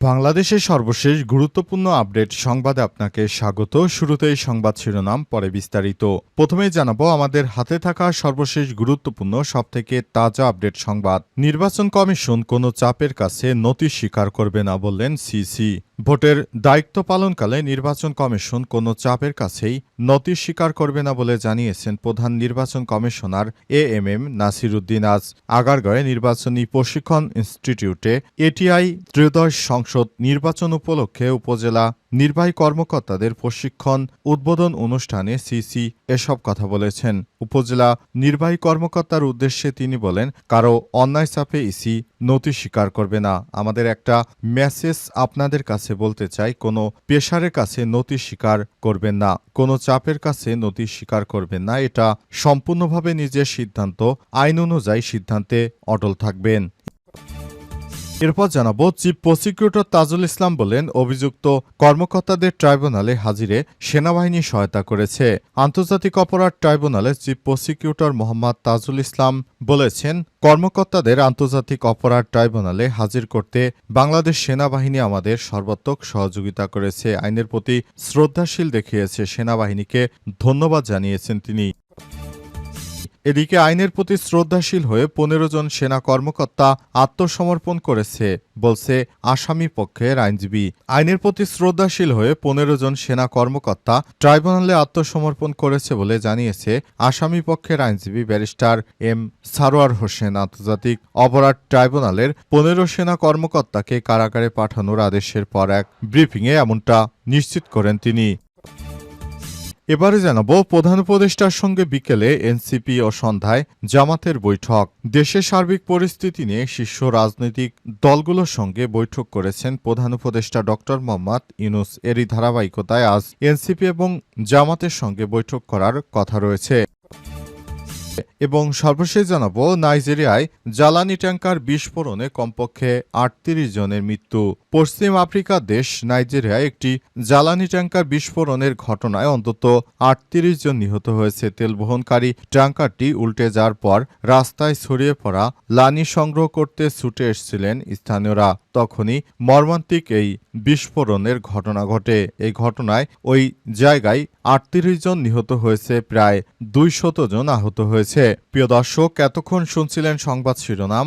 বাংলাদেশের সর্বশেষ গুরুত্বপূর্ণ আপডেট সংবাদে আপনাকে স্বাগত। শুরুতেই সংবাদ শিরোনাম, পরে বিস্তারিত। প্রথমেই জানাব, আমাদের হাতে থাকা সর্বশেষ গুরুত্বপূর্ণ, সবথেকে তাজা আপডেট সংবাদ। নির্বাচন কমিশন কোনো চাপের কাছে নথি স্বীকার করবে না বললেন সিসি। ভোটের দায়িত্ব পালনকালে নির্বাচন কমিশন কোনো চাপের কাছেই নথি স্বীকার করবে না বলে জানিয়েছেন প্রধান নির্বাচন commissioner A M M Nasiruddin আজ। আগারগাঁয়ে নির্বাচনী প্রশিক্ষণ ইনস্টিটিউটে এটিআই ত্রয়োদশ নির্বাচন উপলক্ষে উপজেলা নির্বাহী কর্মকর্তাদের প্রশিক্ষণ, উদ্বোধন অনুষ্ঠানে সিসি এসব কথা বলেছেন। উপজেলা নির্বাহী কর্মকর্তার উদ্দেশ্যে তিনি বলেন, কারও অন্যায় চাপে ইসি নথি স্বীকার করবে না। আমাদের একটা মেসেজ আপনাদের কাছে বলতে চাই, কোনো পেশারের কাছে নথি স্বীকার করবেন না, কোনো চাপের কাছে নথি স্বীকার করবেন না। এটা সম্পূর্ণভাবে নিজের সিদ্ধান্ত, আইন অনুযায়ী সিদ্ধান্তে অটল থাকবেন। এরপর জানাব, চিফ প্রসিকিউটর তাজুল ইসলাম বলেন, অভিযুক্ত কর্মকর্তাদের ট্রাইব্যুনালে হাজিরে সেনাবাহিনী সহায়তা করেছে। আন্তর্জাতিক অপরাধ ট্রাইব্যুনালে চিফ প্রসিকিউটর মোহাম্মদ তাজুল ইসলাম বলেছেন, কর্মকর্তাদের আন্তর্জাতিক অপরাধ ট্রাইব্যুনালে হাজির করতে বাংলাদেশ সেনাবাহিনী আমাদের সর্বাত্মক সহযোগিতা করেছে। আইনের প্রতি শ্রদ্ধাশীল দেখিয়েছে সেনাবাহিনীকে। ধন্যবাদ জানিয়েছেন তিনি। এদিকে আইনের প্রতি শ্রদ্ধাশীল হয়ে পনেরো জন সেনা কর্মকর্তা আত্মসমর্পণ করেছে, বলছে আসামি পক্ষের আইনজীবী। আইনের প্রতি শ্রদ্ধাশীল হয়ে পনেরো জন সেনা কর্মকর্তা ট্রাইব্যুনালে আত্মসমর্পণ করেছে বলে জানিয়েছে আসামি পক্ষের আইনজীবী ব্যারিস্টার এম সারোয়ার হোসেন। আন্তর্জাতিক অপরাধ ট্রাইব্যুনালের পনেরো সেনা কর্মকর্তাকে কারাগারে পাঠানোর আদেশের পর এক ব্রিফিংয়ে এমনটা নিশ্চিত করেন তিনি। এবারে জানাব প্রধান উপদেষ্টার সঙ্গে বিকেলে এনসিপি ও সন্ধ্যায় জামাতের বৈঠক। দেশের সার্বিক পরিস্থিতি নিয়ে শীর্ষ রাজনৈতিক দলগুলোর সঙ্গে বৈঠক করেছেন প্রধান উপদেষ্টা ডক্টর মোহাম্মদ ইউনুস। এরই ধারাবাহিকতায় আজ এনসিপি এবং জামাতের সঙ্গে বৈঠক করার কথা রয়েছে। এবং সর্বশেষ জানাব, নাইজেরিয়ায় জ্বালানি ট্যাঙ্কার বিস্ফোরণে কমপক্ষে আটত্রিশ জনের মৃত্যু। পশ্চিম আফ্রিকার দেশ, নাইজেরিয়ায় একটি জ্বালানি ট্যাঙ্কার বিস্ফোরণের ঘটনায় অন্তত আটত্রিশ জন নিহত হয়েছে। তেল বহনকারী ট্যাঙ্কারটি উল্টে যাওয়ার পর রাস্তায় ছড়িয়ে পড়া লানি সংগ্রহ করতে ছুটে এসেছিলেন স্থানীয়রা। তখনই মর্মান্তিক এই বিস্ফোরণের ঘটনা ঘটে। এই ঘটনায় ওই জায়গায় আটত্রিশ জন নিহত হয়েছে, প্রায় দুইশত জন আহত হয়েছে। প্রিয় দর্শক এতক্ষণ শুনছিলেন সংবাদ শিরোনাম।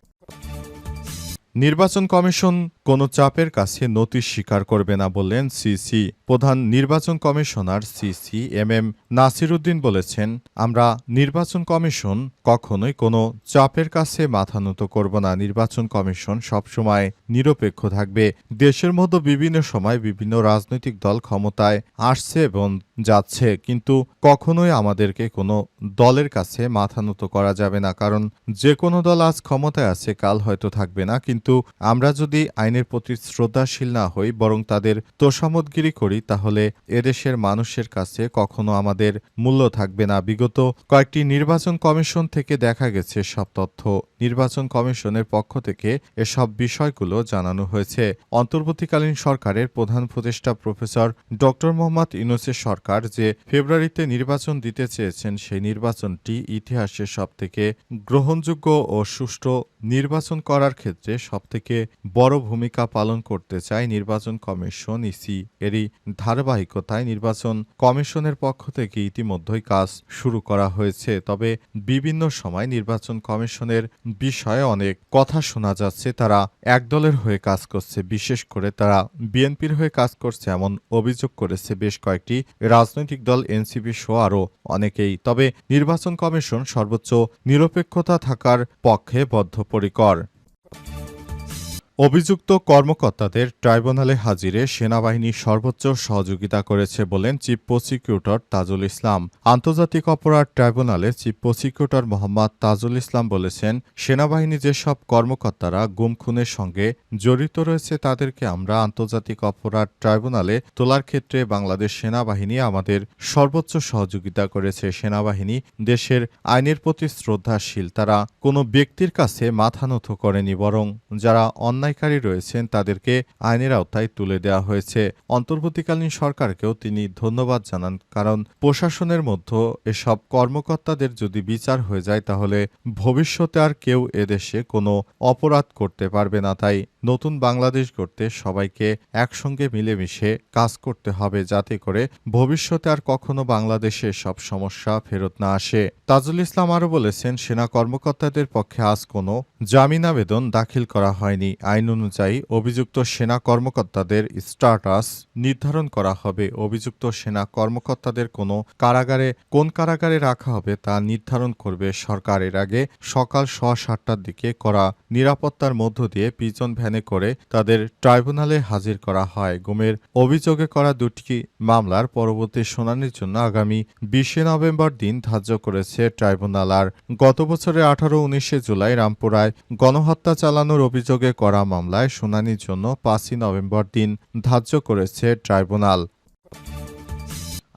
নির্বাচন কমিশন কোনো চাপের কাছে নথি স্বীকার করবে না বললেন সিসি। প্রধান নির্বাচন commissioner CEC M M Nasiruddin বলেছেন, আমরা নির্বাচন কমিশন কখনোই কোনো চাপের কাছে মাথা নত করব না। নির্বাচন কমিশন সবসময় নিরপেক্ষ থাকবে। দেশের মধ্যে বিভিন্ন সময় বিভিন্ন রাজনৈতিক দল ক্ষমতায় আসছে এবং যাচ্ছে, কিন্তু কখনোই আমাদেরকে কোনো দলের কাছে মাথা নত করা যাবে না। কারণ যে কোনো দল আজ ক্ষমতায় আছে, কাল হয়তো থাকবে না। কিন্তু আমরা যদি আইনের প্রতি শ্রদ্ধাশীল না হই, বরং তাদের তোষামতগিরি করি, তাহলে এদেশের মানুষের কাছে কখনো আমাদের মূল্য থাকবে না। বিগত কয়েকটি নির্বাচন কমিশন থেকে দেখা গেছে, সব তথ্য নির্বাচন কমিশনের পক্ষ থেকে এসব বিষয়গুলো জানানো হয়েছে। অন্তর্বর্তীকালীন সরকারের প্রধান উপদেষ্টা প্রফেসর ড মোহাম্মদ ইউনুসের সরকার যে ফেব্রুয়ারিতে নির্বাচন দিতে চেয়েছেন, সেই নির্বাচনটি ইতিহাসের সবথেকে গ্রহণযোগ্য ও সুষ্ঠু নির্বাচন করার ক্ষেত্রে সবথেকে বড় ভূমিকা পালন করতে চায় নির্বাচন কমিশন, ইসি এরই ধারাবাহিকতায় নির্বাচন কমিশনের পক্ষ থেকে ইতিমধ্যেই কাজ শুরু করা হয়েছে। তবে বিভিন্ন সময় নির্বাচন কমিশনের বিষয়ে অনেক কথা শোনা যাচ্ছে, তারা একদলের হয়ে কাজ করছে, বিশেষ করে তারা বিএনপির হয়ে কাজ করছে এমন অভিযোগ করেছে। বেশ কয়েকটি রাজনৈতিক দল এনসিপি সহ আরও অনেকেই। তবে নির্বাচন কমিশন সর্বোচ্চ নিরপেক্ষতা থাকার পক্ষে বদ্ধপরিকর। অভিযুক্ত কর্মকর্তাদের ট্রাইব্যুনালে হাজিরে সেনাবাহিনী সর্বোচ্চ সহযোগিতা করেছে বলেন চিফ প্রসিকিউটর তাজুল ইসলাম। আন্তর্জাতিক অপরাধ ট্রাইব্যুনালে চিফ প্রসিকিউটর মোহাম্মদ তাজুল ইসলাম বলেছেন, সেনাবাহিনী যেসব কর্মকর্তারা গুম খুনের সঙ্গে জড়িত রয়েছে তাদেরকে আমরা আন্তর্জাতিক অপরাধ ট্রাইব্যুনালে তোলার ক্ষেত্রে বাংলাদেশ সেনাবাহিনী আমাদের সর্বোচ্চ সহযোগিতা করেছে। সেনাবাহিনী দেশের আইনের প্রতি শ্রদ্ধাশীল, তারা কোনো ব্যক্তির কাছে মাথা নত করেনি, বরং যারা অন্যায়কারী রয়েছেন, তাদেরকে আইনের আওতায় তুলে দেওয়া হয়েছে। অন্তর্বর্তীকালীন সরকারকেও তিনি ধন্যবাদ জানান, কারণ প্রশাসনের মধ্যে এসব কর্মকর্তাদের যদি বিচার হয়ে যায়, তাহলে ভবিষ্যতে আর কেউ এদেশে কোনো অপরাধ করতে পারবে না। তাই নতুন বাংলাদেশ গড়তে সবাইকে একসঙ্গে মিলেমিশে কাজ করতে হবে যাতে করে ভবিষ্যতে আর কখনো বাংলাদেশে সব সমস্যা ফেরত না আসে। তাজুল ইসলাম আরও বলেছেন, সেনা কর্মকর্তাদের পক্ষে আজ কোনো জামিন আবেদন দাখিল করা হয়নি। আইন অনুযায়ী অভিযুক্ত সেনা কর্মকর্তাদের স্ট্যাটাস নির্ধারণ করা হবে। অভিযুক্ত সেনা কর্মকর্তাদের কোনো কারাগারে কোন কারাগারে রাখা হবে তা নির্ধারণ করবে সরকার। এর আগে সকাল সাতটার দিকে করা নিরাপত্তার মধ্য দিয়ে পিজন ভ্যানে করে তাদের ট্রাইব্যুনালে হাজির করা হয়। গুমের অভিযোগে করা দুটি মামলার পরবর্তী শুনানির জন্য আগামী বিশে নভেম্বর দিন ধার্য করেছে ট্রাইব্যুনাল। আর গত বছরের আঠারো উনিশে জুলাই রামপুরায় গণহত্যা চালানোর অভিযোগে করা মামলায় শুনানির জন্য পাঁচই নভেম্বর দিন ধার্য করেছে ট্রাইব্যুনাল।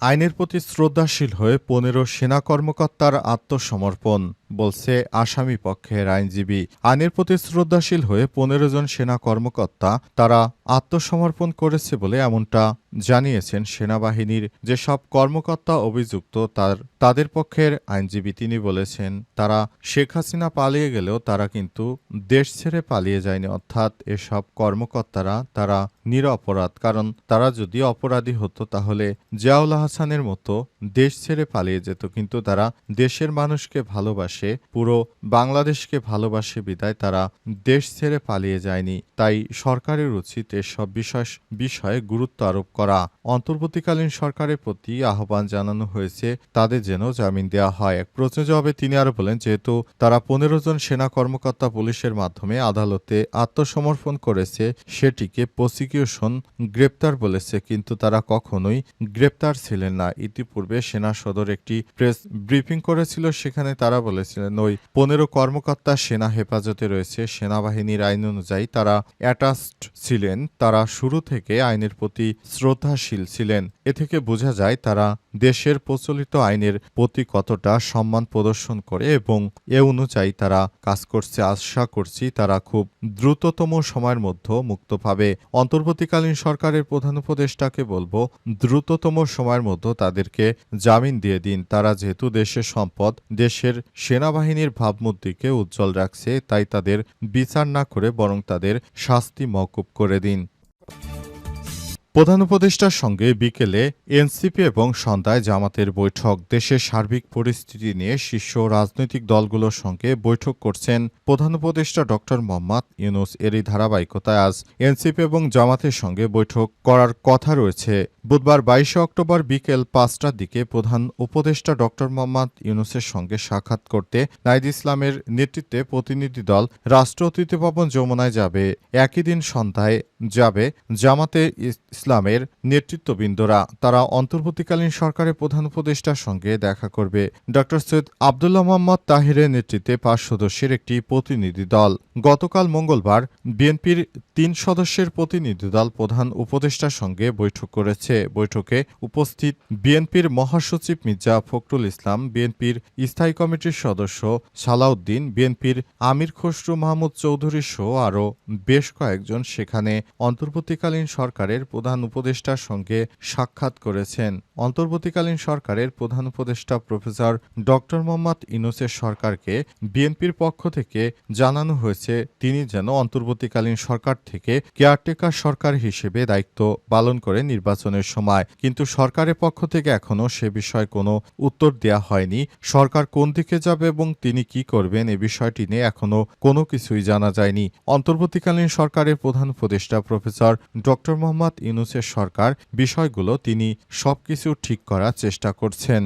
আইনের প্রতি শ্রদ্ধাশীল হয়ে পনেরো সেনা কর্মকর্তার আত্মসমর্পণ, বলছে আসামি পক্ষের আইনজীবী। আইনের প্রতি শ্রদ্ধাশীল হয়ে পনেরো জন সেনা কর্মকর্তা তারা আত্মসমর্পণ করেছে বলে এমনটা জানিয়েছেন সেনাবাহিনীর যেসব কর্মকর্তা অভিযুক্ত তার, তাদের পক্ষের আইনজীবী তিনি বলেছেন, তারা শেখ হাসিনা পালিয়ে গেলেও তারা কিন্তু দেশ ছেড়ে পালিয়ে যায়নি, অর্থাৎ এসব কর্মকর্তারা তারা নিরপরাধ, কারণ তারা যদি অপরাধী হতো তাহলে জিয়াউল হাসানের মতো দেশ ছেড়ে পালিয়ে যেত, কিন্তু তারা দেশের মানুষকে ভালোবাসে, পুরো বাংলাদেশকে ভালোবাসে বিদায় তারা দেশ ছেড়ে পালিয়ে যায়নি। তাই সরকারের উচিত এসব বিষয় বিষয়ে গুরুত্ব আরোপ করা। অন্তর্বর্তীকালীন সরকারের প্রতি আহ্বান জানানো হয়েছে, তাদের যেন জামিন দেওয়া হয়। এক প্রশ্ন জবাবে তিনি আরও বলেন, যেহেতু তারা পনেরো জন সেনা কর্মকর্তা পুলিশের মাধ্যমে আদালতে আত্মসমর্পণ করেছে, সেটিকে প্রসিকিউশন গ্রেপ্তার বলেছে, কিন্তু তারা কখনোই গ্রেপ্তার ছিলেন না। ইতিপূর্বে সেনা সদর একটি প্রেস ব্রিফিং করেছিল, সেখানে তারা বলেছিলেন, ওই পনেরো কর্মকর্তা সেনা হেফাজতে রয়েছে। সেনাবাহিনীর আইন অনুযায়ী তারা অ্যাটাচড ছিলেন। তারা শুরু থেকে আইনের প্রতি শ্রদ্ধাশীল ছিলেন। এ থেকে বোঝা যায় তারা দেশের প্রচলিত আইনের প্রতি কতটা সম্মান প্রদর্শন করে এবং এ অনুযায়ী তারা কাজ করছে। আশা করছি তারা খুব দ্রুততম সময়ের মধ্যে মুক্ত পাবে অন্তর্বর্তীকালীন সরকারের প্রধান উপদেষ্টাকে বলব, দ্রুততম সময়ের মধ্যে তাদেরকে জামিন দিয়ে দিন। তারা যেহেতু দেশের সম্পদ, দেশের সেনাবাহিনীর ভাবমূর্তিকে উজ্জ্বল রাখছে, তাই তাদের বিচার না করে বরং তাদের শাস্তি মকুব করে দিন। প্রধান উপদেষ্টার সঙ্গে বিকেলে এনসিপি এবং সন্ধ্যায় জামাতের বৈঠক। দেশের সার্বিক পরিস্থিতি নিয়ে শীর্ষ রাজনৈতিক দলগুলোর সঙ্গে বৈঠক করছেন প্রধান উপদেষ্টা ডক্টর মোহাম্মদ ইউনুস। এরই ধারাবাহিকতায় আজ এনসিপি এবং জামাতের সঙ্গে বৈঠক করার কথা রয়েছে। বুধবার বাইশে অক্টোবর বিকেল পাঁচটার দিকে প্রধান উপদেষ্টা ডক্টর মোহাম্মদ ইউনুসের সঙ্গে সাক্ষাৎ করতে নাইদ ইসলামের নেতৃত্বে প্রতিনিধি দল রাষ্ট্র অতিথি ভবন যমুনায় যাবে। একই দিন সন্ধ্যায় যাবে জামাতে ইসলামের নেতৃত্ববৃন্দরা। তারা অন্তর্বর্তীকালীন সরকারের প্রধান উপদেষ্টার সঙ্গে দেখা করবে। ড. সৈয়দ আবদুল্লাহ মোহাম্মদ তাহিরের নেতৃত্বে পাঁচ সদস্যের একটি প্রতিনিধি দল। গতকাল মঙ্গলবার বিএনপির তিন সদস্যের প্রতিনিধি দল প্রধান উপদেষ্টার সঙ্গে বৈঠক করেছে। বৈঠকে উপস্থিত বিএনপির মহাসচিব মির্জা ফখরুল ইসলাম, বিএনপির স্থায়ী কমিটির সদস্য সালাউদ্দিন, বিএনপির আমির খসরু মাহমুদ চৌধুরী সহ আরও বেশ কয়েকজন। সেখানে অন্তর্বর্তীকালীন সরকারের প্রধান উপদেষ্টার সঙ্গে সাক্ষাৎ করেছেন। অন্তর্বর্তীকালীন সরকারের প্রধান উপদেষ্টা প্রফেসর ডক্টর মোহাম্মদ ইনুসের সরকারকে বিএনপির পক্ষ থেকে জানানো হয়েছে, তিনি যেন অন্তর্বর্তীকালীন সরকার থেকে কেয়ারটেকার সরকার হিসেবে দায়িত্ব পালন করে নির্বাচনের সময়। কিন্তু সরকারের পক্ষ থেকে এখনও সে বিষয়ে কোনো উত্তর দেয়া হয়নি। সরকার কোন দিকে যাবে এবং তিনি কি করবেন এ বিষয়টি নিয়ে এখনও কোনো কিছুই জানা যায়নি। অন্তর্বর্তীকালীন সরকারের প্রধান উপদেষ্টা প্রফেসর ডক্টর মোহাম্মদ ইউনুসের সরকার বিষয়গুলো তিনি সবকিছু ঠিক করার চেষ্টা করছেন।